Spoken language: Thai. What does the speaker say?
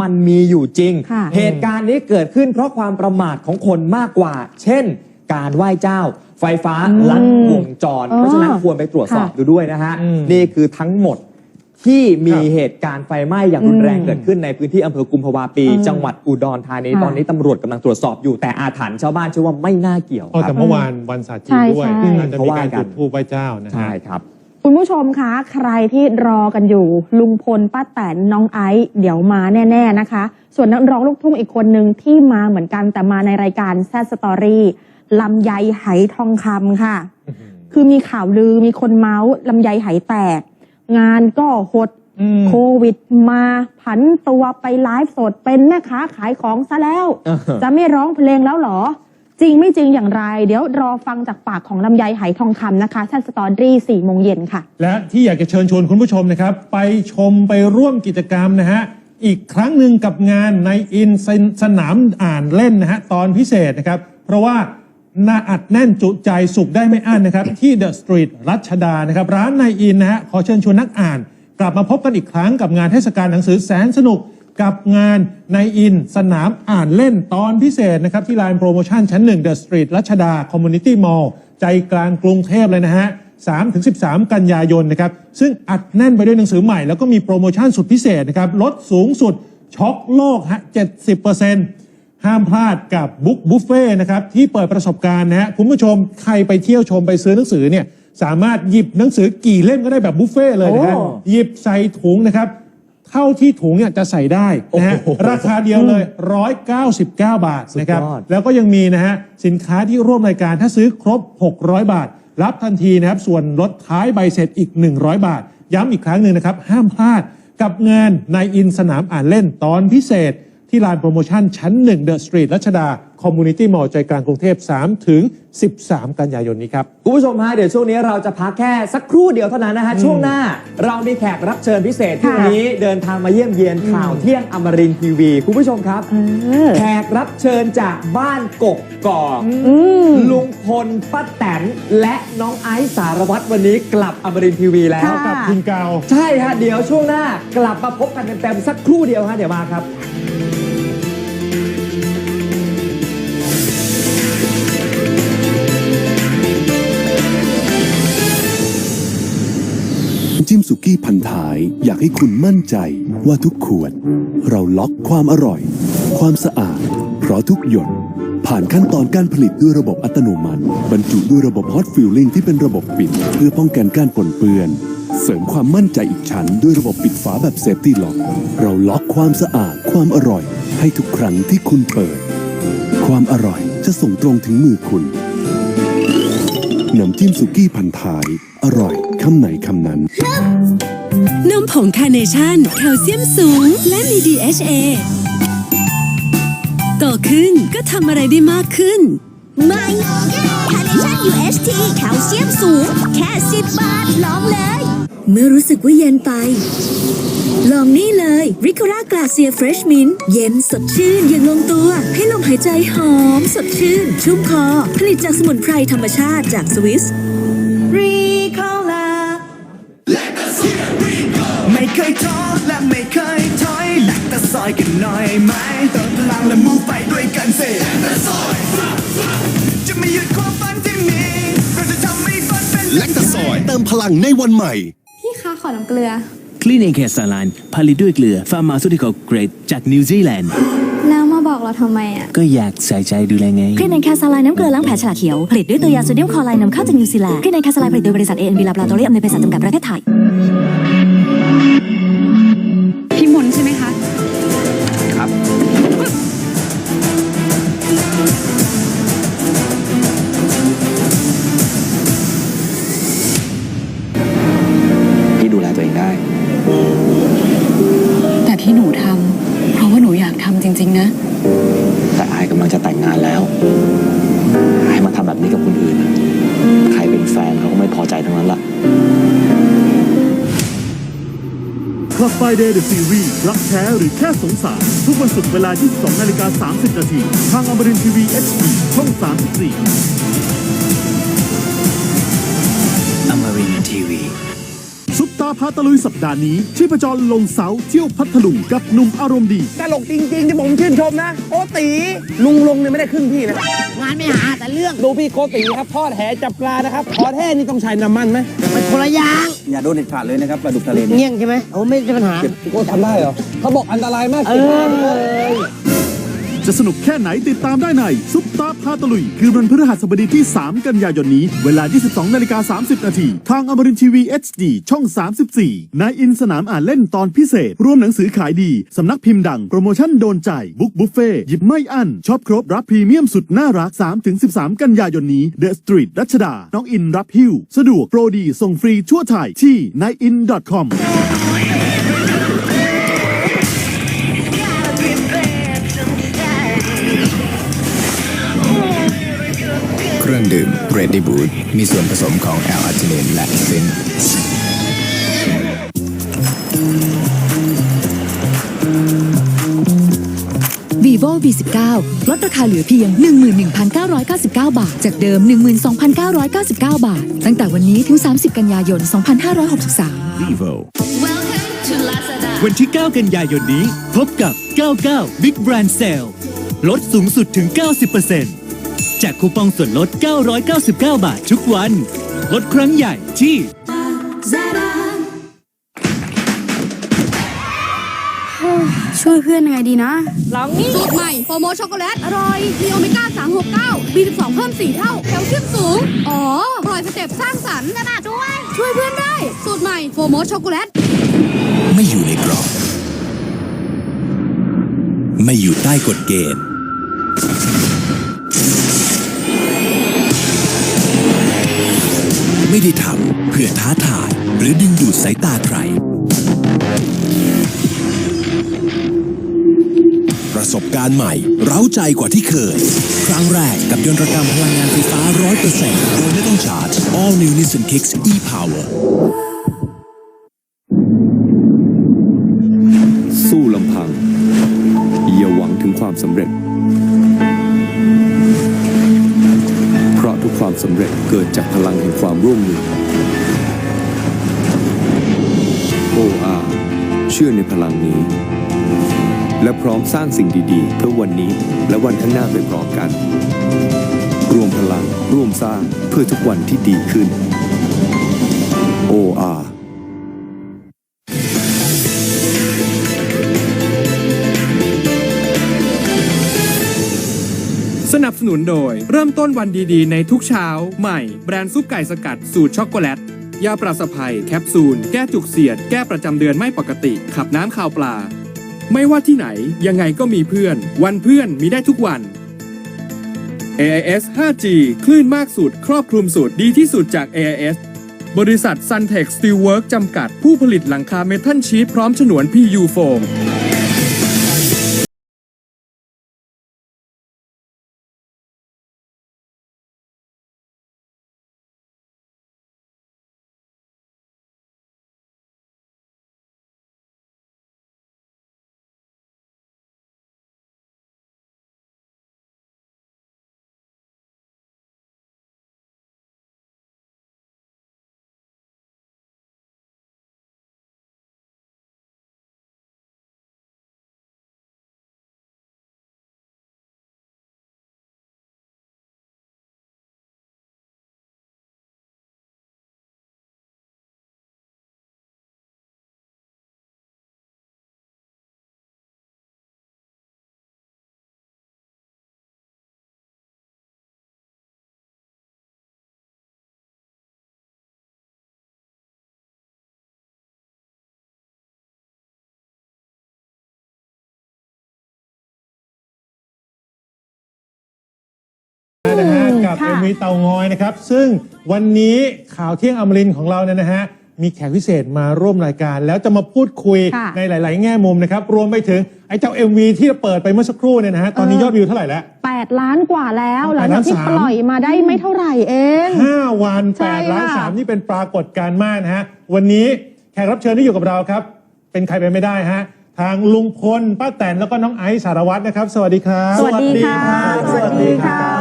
มันมีอยู่จริง ค่ะ เหตุการณ์นี้เกิดขึ้นเพราะความประมาทของคนมากกว่า เช่น การไหว้เจ้า ไฟฟ้าอืมลัดวงจรอ๋อเพราะฉะนั้นควรไปตรวจสอบค่ะดูด้วยนะฮะ อืม นี่คือทั้งหมดที่มีครับเหตุการณ์ไฟไหม้อย่างรุนแรงอืมเกิดขึ้นในพื้นที่อำเภอกุมภาวาปีอืมจังหวัดอุดรธานี ค่ะ ตอนนี้ตำรวจกำลังตรวจสอบอยู่แต่อาถรรพ์ชาวบ้านเชื่อว่าไม่น่าเกี่ยวอ๋อคแต่รับ เมื่อวานวันศาสตร์จีนด้วยใช่ใช่ อาจจะมีการจุดธูปไหว้เจ้านะฮะ ใช่ครับ คุณผู้ชมคะ ใครที่รอกันอยู่ ลุงพลป้าแตนน้องไอซ์เดี๋ยวมาแน่ ๆนะคะ ส่วนนักร้องลูกทุ่งอีกคนหนึ่งที่มาเหมือนกันแต่มาในรายการแซสตอรี่ลำไยไหทองคำค่ะ คือมีข่าวลือมีคนเมาส์ลำไยไหแตก งานก็หดอืมโควิดมาผันตัวไปไลฟ์สดเป็นแม่ค้าขายของซะแล้วเออจะไม่ร้องเพลงแล้วเหรอ จริงไม่จริงอย่างไร เดี๋ยวรอฟังจากปากของลำไยไหทองคำนะคะชันสตอรี่สี่โมงเย็นค่ะ และที่อยากจะเชิญชวนคุณผู้ชมนะครับ ไปชมไปร่วมกิจกรรมนะฮะ อีกครั้งหนึ่งกับงานในอินสนามอ่านเล่นนะฮะ ตอนพิเศษนะครับ เพราะว่าน่าอัดแน่นจุใจสุขได้ไม่อั้นนะครับ ที่เดอะสตรีทรัชดานะครับ ร้านในอินนะฮะขอเชิญชวนนักอ่าน กลับมาพบกันอีกครั้งกับงานเทศกาลหนังสือแสนสนุก กับงานในอินสนามอ่านเล่นตอนพิเศษนะครับ ที่ลานโปรโมชั่นชั้นหนึ่งเดอะสตรีทรัชดาคอมมูนิตี้มอลล์ใจกลางกรุงเทพเลยนะฮะ3-13 กันยายนนะครับ ซึ่งอัดแน่นไปด้วยหนังสือใหม่ แล้วก็มีโปรโมชั่นสุดพิเศษนะครับ ลดสูงสุดช็อกโลกฮะ 70%ห้ามพลาดกับบุ๊กบุฟเฟ่นะครับ ที่เปิดประสบการณ์นะฮะคุณผู้ชมใครไปเที่ยวชมไปซื้อหนังสือเนี่ย สามารถหยิบหนังสือกี่เล่มก็ได้แบบบุฟเฟ่เลยนะฮะโอ้หยิบใส่ถุงนะครับ เท่าที่ถุงเนี่ยจะใส่ได้นะฮะโอ้โหราคาเดียวเลย 199 บาทนะครับ สุดยอด แล้วก็ยังมีนะฮะสินค้าที่ร่วมรายการถ้าซื้อครบ 600 บาท รับทันทีนะครับ ส่วนลดท้ายใบเสร็จอีก 100 บาท ย้ำอีกครั้งหนึ่งนะครับ ห้ามพลาดกับงานในอินสนามอ่านเล่นตอนพิเศษ ที่ลานโปรโมชั่นชั้น 1 เดอะสตรีทรัชดา คอมมูนิตี้มอลล์ใจกลางกรุงเทพ3ถึง 13 กันยายนนี้ครับ คุณผู้ชมฮะเดี๋ยวช่วงนี้เราจะพักแค่สักครู่เดียวเท่านั้นนะฮะ ช่วงหน้าเรามีแขกรับเชิญพิเศษที่ค่ะวันนี้เดินทางมาเยี่ยมเยียนข่าวเที่ยงอมรินทร์ทีวี คุณผู้ชมครับเออแขกรับเชิญจากบ้านกกกอกอืมลุงพลป้าแตนและน้องไอซ์สารวัตรวันนี้กลับอมรินทร์ทีวีแล้วค่ะกับคุณเกาใช่ฮะเดี๋ยวช่วงหน้ากลับมาพบกันเต็มๆสักครู่เดียวฮะเดี๋ยวมาครับ จิ้มสุกี้พันท้าย อยากให้คุณมั่นใจว่าทุกขวด เราล็อกความอร่อย ความสะอาด เพราะทุกหยด ผ่านขั้นตอนการผลิตด้วยระบบอัตโนมัติ บรรจุด้วยระบบฮอตฟิลลิ่งที่เป็นระบบปิด เพื่อป้องกันการปนเปื้อน เสริมความมั่นใจอีกชั้นด้วยระบบปิดฝาแบบเซฟตี้ล็อก เราล็อกความสะอาด ความอร่อย ให้ทุกครั้งที่คุณเปิด ความอร่อยจะส่งตรงถึงมือคุณน้ำจิ้มสุกี้พันท้าย อร่อย คำไหนคำนั้น นมผงคาร์เนชั่นแคลเซียมสูง และมี DHA โตขึ้นก็ทำอะไรได้มากขึ้นใหม่คาร์เนชั่น UHT แคลเซียมสูง แค่สิบบาทลองเลย เมื่อรู้สึกว่าเย็นไป ลองนี่เลย r i c o r a Glacier Fresh Mint เย็นสดชื่นอย่างลงตัว ให้ลมหายใจหอมสดชื่น ชุ่มคอผลิตจากสมุนไพรธรรมชาติจากสวิส เคยท้อและไม่เคยถอยแลกตะซอยกันหน่อยไหมเติมพลังและมุ่งไปด้วยกันสิแลกตะซอยจะไม่หยุดความฝันที่มีเราจะทำให้ฝันเป็นแลคตาซอยเติมพลังในวันใหม่ พี่คะขอน้ำเกลือคลีนเอเคสไลน์ผลิตด้วยเกลือฟาร์มาซูติคอลเกรดจากนิวซีแลนด์แล้วมาบอก เราทำไมอะ ก็อยากใส่ใจดูแลไงคลินิกแคสซาไลน์น้ำเกลือล้างแผลฉลากเขียว ผลิตด้วยตัวยาโซเดียมคลอไรด์นำเข้าจากนิวซีแลนด์คลินิกแคสซาไลน์ผลิตโดยบริษัท ANB Laboratory อำนวยเภสัชจำกัดประเทศไทย คลับไฟเดย์เดอะซีรีส์รักแท้หรือแค่สงสารทุกวันศุกร์เวลา 22นาฬิกา30 นาที ทางอมรินทีวี HD ช่อง 34อมรินทีวี ตาพาตะลุยสัปดาห์นี้ชีพจรลงเสาเที่ยวพัทลุงกับหนุ่มอารมณ์ดี ตลกจริงๆที่ผมชื่นชมนะ โกตีลุงลงเนี่ยไม่ได้ครึ่งพี่นะ งานไม่หาแต่เรื่องดูพี่โกตีครับทอดแหจับปลานะครับทอดแห่นี่ต้องใช้น้ำมันไหมมันคนละอย่างอย่าโดนเด็ดขาดเลยนะครับปลาดุกทะเลเงี้ยงใช่ไหมโอ้ไม่ใช่ปัญหาพี่โกทำได้เหรอเขาบอกอันตรายมากเอเก่งมากอจะสนุกแค่ไหนติดตามได้ในซุปตา พาตะลุย คือวันพฤหัสบดีที่ 3 กันยายนนี้ เวลา 22นาฬิกา30 นาที ทางอมรินทีวี HD ช่อง 34นายอินสนามอ่านเล่นตอนพิเศษ รวมหนังสือขายดี สำนักพิมพ์ดัง โปรโมชั่นโดนใจ บุ๊กบุฟเฟ่หยิบไม่อั้นช็อปครบรับพรีเมียมสุดน่ารัก 3-13 กันยายนนี้เดอะสตรีทรัชดา น้องอินรับฮิ้ว สะดวกโปรดีส่งฟรีทั่วไทยที่ n i n c o m เครื่องดื่มเรดดี้บูดมีส่วนผสมของแอลอาร์จินินและซิน vivo v 1 9 ลดราคาเหลือเพียง 11,999 บาท จากเดิม 12,999 บาท ตั้งแต่วันนี้ถึง 30 กันยายน 2563 Vivo Welcome to Lazada วันที่ 9 กันยายนนี้ พบกับ 99 Big Brand Sale ลดสูงสุดถึง 90% จากคูปองส่วนลด 999 บาททุกวัน ลดครั้งใหญ่ที่ ช่วยเพื่อนยังไงดีนะ ลองนี่สูตรใหม่โฟโมช็อกโกแลต อร่อย มีโอเมก้า 369 B12 เพิ่ม 4 เท่า แคลเซียมสูง อ๋อปล่อยสเต็ปสร้างสรรค์ขนาดด้วย ช่วยเพื่อนได้ สูตรใหม่โฟโมช็อกโกแลต ไม่อยู่ในกรอบ ไม่อยู่ใต้กฎเกณฑ์ ไม่ได้ทำเพื่อท้าทาย หรือดึงดูดสายตาใคร ประสบการณ์ใหม่ เร้าใจกว่าที่เคย ครั้งแรกกับยนตรกรรมพลังงานไฟฟ้า 100%โดยไม่ต้องชาร์จ All New Nissan Kicks e-Power สู้ลำพัง อย่าหวังถึงความสำเร็จ สำเร็จเกิดจากพลังแห่งความร่วมมือ OR เชื่อในพลังนี้ และพร้อมสร้างสิ่งดีๆ เพื่อวันนี้และวันข้างหน้าไปพร้อมกัน รวมพลังร่วมสร้างเพื่อทุกวันที่ดีขึ้น OR สนุนโดย เริ่มต้นวันดีๆ ในทุกเช้า ใหม่ แบรนด์ซุปไก่สกัดสูตรช็อกโกแลตยาปราศภัยแคปซูล แก้จุกเสียด แก้ประจำเดือนไม่ปกติ ขับน้ำข่าวปลา ไม่ว่าที่ไหน ยังไงก็มีเพื่อน วันเพื่อนมีได้ทุกวัน AIS 5G คลื่นมากสุด ครอบคลุมสุดดีที่สุดจาก AIS บริษัท Suntech Steelwork จำกัดผู้ผลิตหลังคาเมทัลชีทพร้อมฉนวน PU Foam นะ กับค่ะเอ็มวีเตางอยนะครับ ซึ่งวันนี้ข่าวเที่ยงอมรินทร์ของเราเนี่ยนะฮะมีแขกพิเศษมาร่วมรายการ แล้วจะมาพูดคุยค่ะ ในหลาย ๆ แง่มุมนะครับ รวมไปถึงไอ้เจ้า MV ที่เปิดไปเมื่อสักครู่เนี่ยนะฮะตอนนี้เออยอดวิวเท่าไหร่แล้ว 8 ล้านกว่าแล้วแปหลังดจาล้ากนที่สามปล่อยมาได้ไม่เท่าไหร่เอง 5 วัน ใช่8 ล้าน ค่ะสามนี่เป็นปรากฏการณ์มากนะฮะ วันนี้แขกรับเชิญที่อยู่กับเราครับ เป็นใครไปไม่ได้ฮะ ทางลุงพลป้าแตนแล้วก็น้องไอซ์สารวัตรนะครับ สวัสดีครับ สวัสดีค่ะ สวัสดีครับ